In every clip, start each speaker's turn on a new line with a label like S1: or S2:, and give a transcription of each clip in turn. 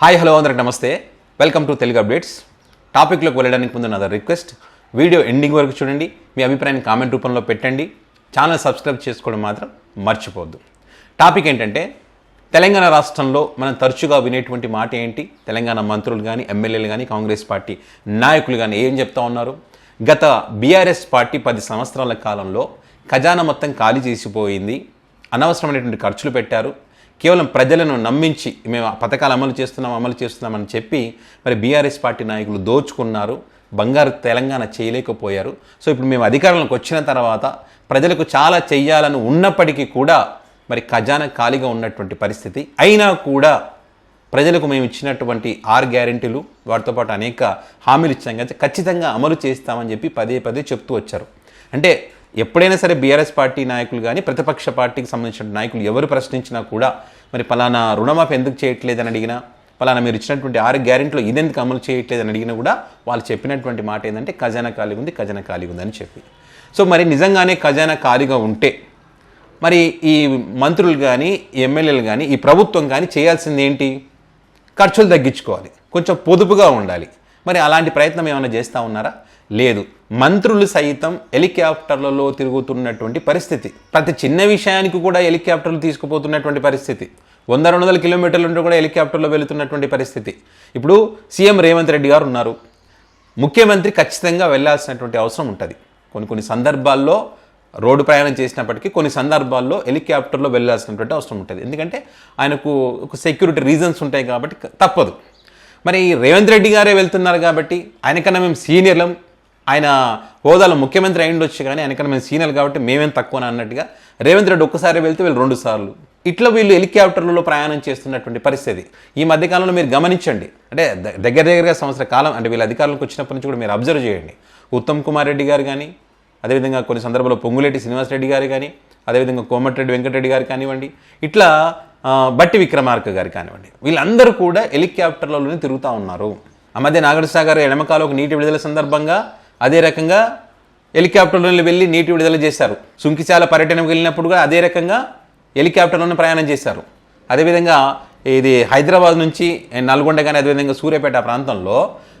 S1: Hi hello అందరికి నమస్తే. Welcome to Telugu updates టాపిక్లోకి వెళ్ళడానికి ముందు నా రిక్వెస్ట్ వీడియో ఎండింగ్ వరకు చూడండి. మీ అభిప్రాయాన్ని కామెంట్ రూపంలో పెట్టండి. ఛానల్ సబ్స్క్రైబ్ చేసుకోవడం మాత్రం మర్చిపోవద్దు. టాపిక్ ఏంటంటే తెలంగాణ రాష్ట్రంలో మనం తరచుగా వినేటువంటి మాట ఏంటి? తెలంగాణ మంత్రులు కానీ ఎమ్మెల్యేలు కానీ కాంగ్రెస్ పార్టీ నాయకులు కానీ ఏం చెప్తా ఉన్నారు? గత బీఆర్ఎస్ పార్టీ పది సంవత్సరాల కాలంలో ఖజానా మొత్తం ఖాళీ చేసిపోయింది. అనవసరమైనటువంటి ఖర్చులు పెట్టారు. కేవలం ప్రజలను నమ్మించి మేము ఆ పథకాలు అమలు చేస్తున్నాం అమలు చేస్తున్నామని చెప్పి మరి బీఆర్ఎస్ పార్టీ నాయకులు దోచుకున్నారు. బంగారు తెలంగాణ చేయలేకపోయారు. సో ఇప్పుడు మేము అధికారంలోకి వచ్చిన తర్వాత ప్రజలకు చాలా చెయ్యాలని ఉన్నప్పటికీ కూడా మరి ఖజానా ఖాళీగా ఉన్నటువంటి పరిస్థితి. అయినా కూడా ప్రజలకు మేము ఇచ్చినటువంటి ఆరు గ్యారెంటీలు వాటితో పాటు అనేక హామీలు ఇచ్చాం. కదా ఖచ్చితంగా అమలు చేస్తామని చెప్పి పదే పదే చెప్తూ వచ్చారు. అంటే ఎప్పుడైనా సరే బీఆర్ఎస్ పార్టీ నాయకులు కానీ ప్రతిపక్ష పార్టీకి సంబంధించిన నాయకులు ఎవరు ప్రశ్నించినా కూడా మరి పలానా రుణమాఫీ ఎందుకు చేయట్లేదని అడిగినా పలానా మీరు ఇచ్చినటువంటి ఆరు గ్యారెంటీలో ఇదెందుకు అమలు చేయట్లేదని అడిగినా కూడా వాళ్ళు చెప్పినటువంటి మాట ఏంటంటే ఖజానా ఖాళీ ఉంది ఖజానా ఖాళీ ఉందని చెప్పి. సో మరి నిజంగానే ఖజానా ఖాళీగా ఉంటే మరి ఈ మంత్రులు కానీ ఎమ్మెల్యేలు కానీ ఈ ప్రభుత్వం కానీ చేయాల్సింది ఏంటి? ఖర్చులు తగ్గించుకోవాలి కొంచెం పొదుపుగా ఉండాలి. మరి అలాంటి ప్రయత్నం ఏమైనా చేస్తూ ఉన్నారా? లేదు. మంత్రులు సైతం హెలికాప్టర్లలో తిరుగుతున్నటువంటి పరిస్థితి. ప్రతి చిన్న విషయానికి కూడా హెలికాప్టర్లు తీసుకుపోతున్నటువంటి పరిస్థితి. వంద రెండు వందల కిలోమీటర్ల నుండి కూడా హెలికాప్టర్లో వెళుతున్నటువంటి పరిస్థితి. ఇప్పుడు సీఎం రేవంత్ రెడ్డి గారు ఉన్నారు. ముఖ్యమంత్రి ఖచ్చితంగా వెళ్ళాల్సినటువంటి అవసరం ఉంటుంది. కొన్ని కొన్ని సందర్భాల్లో రోడ్డు ప్రయాణం చేసినప్పటికీ కొన్ని సందర్భాల్లో హెలికాప్టర్లో వెళ్ళాల్సినటువంటి అవసరం ఉంటుంది. ఎందుకంటే ఆయనకు ఒక సెక్యూరిటీ రీజన్స్ ఉంటాయి కాబట్టి తప్పదు. మరి రేవంత్ రెడ్డి గారే వెళ్తున్నారు కాబట్టి ఆయనకన్నా మేము సీనియర్లం. ఆయన హోదాలో ముఖ్యమంత్రి అయి ఉండొచ్చు కానీ ఆయనకన్నా మేము సీనియర్ కాబట్టి మేమేం తక్కువ అన్నట్టుగా రేవంత్ రెడ్డి ఒక్కసారి వెళ్తే వీళ్ళు రెండు సార్లు. ఇట్లా వీళ్ళు హెలికాప్టర్లలో ప్రయాణం చేస్తున్నటువంటి పరిస్థితి. ఈ మధ్యకాలంలో మీరు గమనించండి. అంటే దగ్గర దగ్గరగా సంవత్సర కాలం అంటే వీళ్ళ అధికారులకు వచ్చినప్పటి నుంచి కూడా మీరు అబ్జర్వ్ చేయండి. ఉత్తమ్ కుమార్ రెడ్డి గారు కానీ అదేవిధంగా కొన్ని సందర్భాల్లో పొంగులేటి శ్రీనివాస్ రెడ్డి గారు కానీ అదేవిధంగా కోమటిరెడ్డి వెంకటరెడ్డి గారు కానివ్వండి ఇట్లా బట్టి విక్రమార్క గారు కానివ్వండి వీళ్ళందరూ కూడా హెలికాప్టర్లలోనే తిరుగుతూ ఉన్నారు. ఆ మధ్య నాగరసాగర్ ఎడమకాలకు నీటి విడుదల సందర్భంగా అదే రకంగా హెలికాప్టర్లో వెళ్ళి నీటి విడుదల చేశారు. సుంకిశాల పర్యటనకు వెళ్ళినప్పుడు కూడా అదే రకంగా హెలికాప్టర్లోనే ప్రయాణం చేశారు. అదేవిధంగా ఇది హైదరాబాద్ నుంచి నల్గొండ కానీ అదేవిధంగా సూర్యాపేట ప్రాంతంలో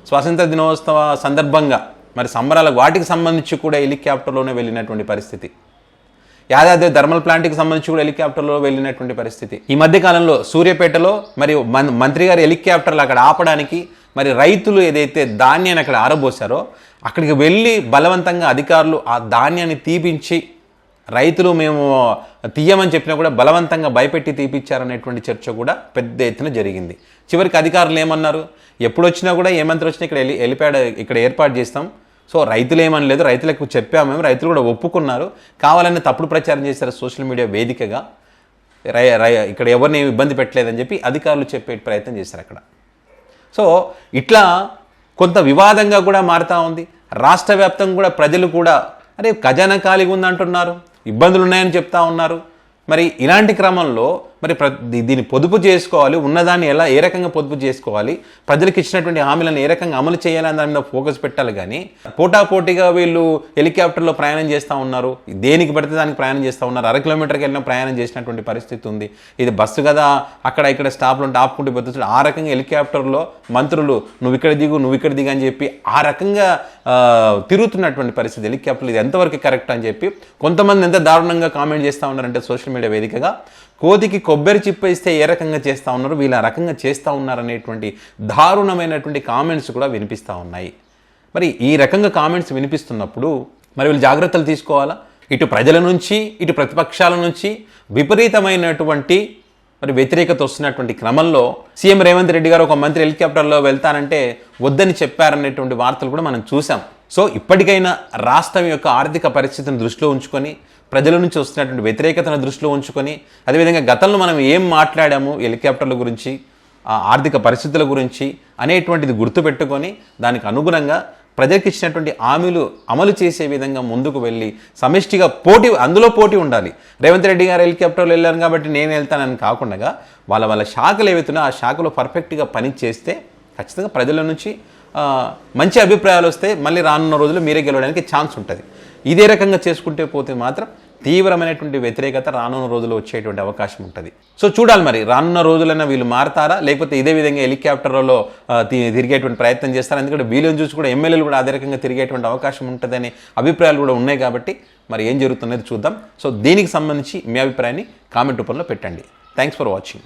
S1: స్వాతంత్ర దినోత్సవ సందర్భంగా మరి సంబరాలకు వాటికి సంబంధించి కూడా హెలికాప్టర్లోనే వెళ్ళినటువంటి పరిస్థితి. యాదాద్రి థర్మల్ ప్లాంట్కి సంబంధించి కూడా హెలికాప్టర్లో వెళ్ళినటువంటి పరిస్థితి. ఈ మధ్య కాలంలో సూర్యాపేటలో మరి మంత్రి గారి హెలికాప్టర్లు అక్కడ ఆపడానికి మరి రైతులు ఏదైతే ధాన్యాన్ని అక్కడ ఆరబోసారో అక్కడికి వెళ్ళి బలవంతంగా అధికారులు ఆ ధాన్యాన్ని తీపించి రైతులు మేము తీయమని చెప్పినా కూడా బలవంతంగా భయపెట్టి తీపిచ్చారనేటువంటి చర్చ కూడా పెద్ద ఎత్తున జరిగింది. చివరికి అధికారులు ఏమన్నారు? ఎప్పుడు వచ్చినా కూడా ఏ మంత్రి వచ్చినా ఇక్కడ వెళ్ళి హెలిప్యాడ్ ఇక్కడ ఏర్పాటు చేస్తాం. సో రైతులు ఏమనలేదు రైతులకు చెప్పాము మేము రైతులు కూడా ఒప్పుకున్నారు. కావాలని తప్పుడు ప్రచారం చేశారు సోషల్ మీడియా వేదికగా. రై ఇక్కడ ఎవరిని ఇబ్బంది పెట్టలేదని చెప్పి అధికారులు చెప్పే ప్రయత్నం చేశారు అక్కడ. సో ఇట్లా కొంత వివాదంగా కూడా మారుతూ ఉంది. రాష్ట్ర వ్యాప్తంగా కూడా ప్రజలు కూడా అరే ఖజానా ఖాళీగా ఉందంటున్నారు ఇబ్బందులు ఉన్నాయని చెప్తా ఉన్నారు. మరి ఇలాంటి క్రమంలో మరి ప్ర దీన్ని పొదుపు చేసుకోవాలి ఉన్నదాన్ని ఎలా ఏ రకంగా పొదుపు చేసుకోవాలి ప్రజలకు ఇచ్చినటువంటి హామీలను ఏ రకంగా అమలు చేయాలని దాని మీద ఫోకస్ పెట్టాలి కానీ పోటాపోటీగా వీళ్ళు హెలికాప్టర్లో ప్రయాణం చేస్తూ ఉన్నారు దేనికి పడితే దానికి ప్రయాణం చేస్తూ ఉన్నారు అర కిలోమీటర్కి వెళ్ళిన ప్రయాణం చేసినటువంటి పరిస్థితి ఉంది. ఇది బస్సు కదా అక్కడ ఇక్కడ స్టాప్లు ఉంటే ఆపుకుంటూ పోతుంది ఆ రకంగా హెలికాప్టర్లో మంత్రులు నువ్వు ఇక్కడ దిగు నువ్వు ఇక్కడ దిగు అని చెప్పి ఆ రకంగా తిరుగుతున్నటువంటి పరిస్థితి హెలికాప్టర్లు ఇది ఎంతవరకు కరెక్ట్ అని చెప్పి కొంతమంది ఎంత దారుణంగా కామెంట్ చేస్తూ ఉన్నారంటే సోషల్ మీడియా వేదికగా కోతికి కొబ్బరి చిప్ప ఇస్తే ఏ రకంగా చేస్తూ ఉన్నారు? వీళ్ళు ఆ రకంగా చేస్తూ ఉన్నారనేటువంటి దారుణమైనటువంటి కామెంట్స్ కూడా వినిపిస్తూ ఉన్నాయి. మరి ఈ రకంగా కామెంట్స్ వినిపిస్తున్నప్పుడు మరి వీళ్ళు జాగ్రత్తలు తీసుకోవాలా? ఇటు ప్రజల నుంచి ఇటు ప్రతిపక్షాల నుంచి విపరీతమైనటువంటి మరి వ్యతిరేకత వస్తున్నటువంటి క్రమంలో సీఎం రేవంత్ రెడ్డి గారు ఒక మంత్రి హెలికాప్టర్లో వెళ్తానంటే వద్దని చెప్పారనేటువంటి వార్తలు కూడా మనం చూసాం సో ఇప్పటికైనా రాష్ట్రం యొక్క ఆర్థిక పరిస్థితిని దృష్టిలో ఉంచుకొని ప్రజల నుంచి వస్తున్నటువంటి వ్యతిరేకతను దృష్టిలో ఉంచుకొని అదేవిధంగా గతంలో మనం ఏం మాట్లాడాము హెలికాప్టర్ల గురించి ఆర్థిక పరిస్థితుల గురించి అనేటువంటిది గుర్తుపెట్టుకొని దానికి అనుగుణంగా ప్రజలకు ఇచ్చినటువంటి హామీలు అమలు చేసే విధంగా ముందుకు వెళ్ళి సమిష్టిగా పోటీ అందులో పోటీ ఉండాలి. రేవంత్ రెడ్డి గారు హెలికాప్టర్లు వెళ్ళాను కాబట్టి నేను వెళ్తానని కాకుండా వాళ్ళ వాళ్ళ శాఖలు ఏవైతున్నా ఆ శాఖలో పర్ఫెక్ట్గా పని చేస్తే ఖచ్చితంగా ప్రజల నుంచి మంచి అభిప్రాయాలు వస్తే మళ్ళీ రానున్న రోజుల్లో మీరే గెలవడానికి ఛాన్స్ ఉంటుంది. ఇదే రకంగా చేసుకుంటే పోతే మాత్రం తీవ్రమైనటువంటి వ్యతిరేకత రానున్న రోజుల్లో వచ్చేటువంటి అవకాశం ఉంటుంది. సో చూడాలి మరి రానున్న రోజులైనా వీళ్ళు మారతారా? లేకపోతే ఇదే విధంగా హెలికాప్టర్లలో తి- తిరిగేటువంటి ప్రయత్నం చేస్తారా? ఎందుకంటే వీళ్ళని చూసి కూడా ఎమ్మెల్యేలు కూడా అదే రకంగా తిరిగేటువంటి అవకాశం ఉంటుందనే అభిప్రాయాలు కూడా ఉన్నాయి కాబట్టి మరి ఏం జరుగుతున్నది చూద్దాం. సో దీనికి సంబంధించి మీ అభిప్రాయాన్ని కామెంట్ రూపంలో పెట్టండి. Thanks for watching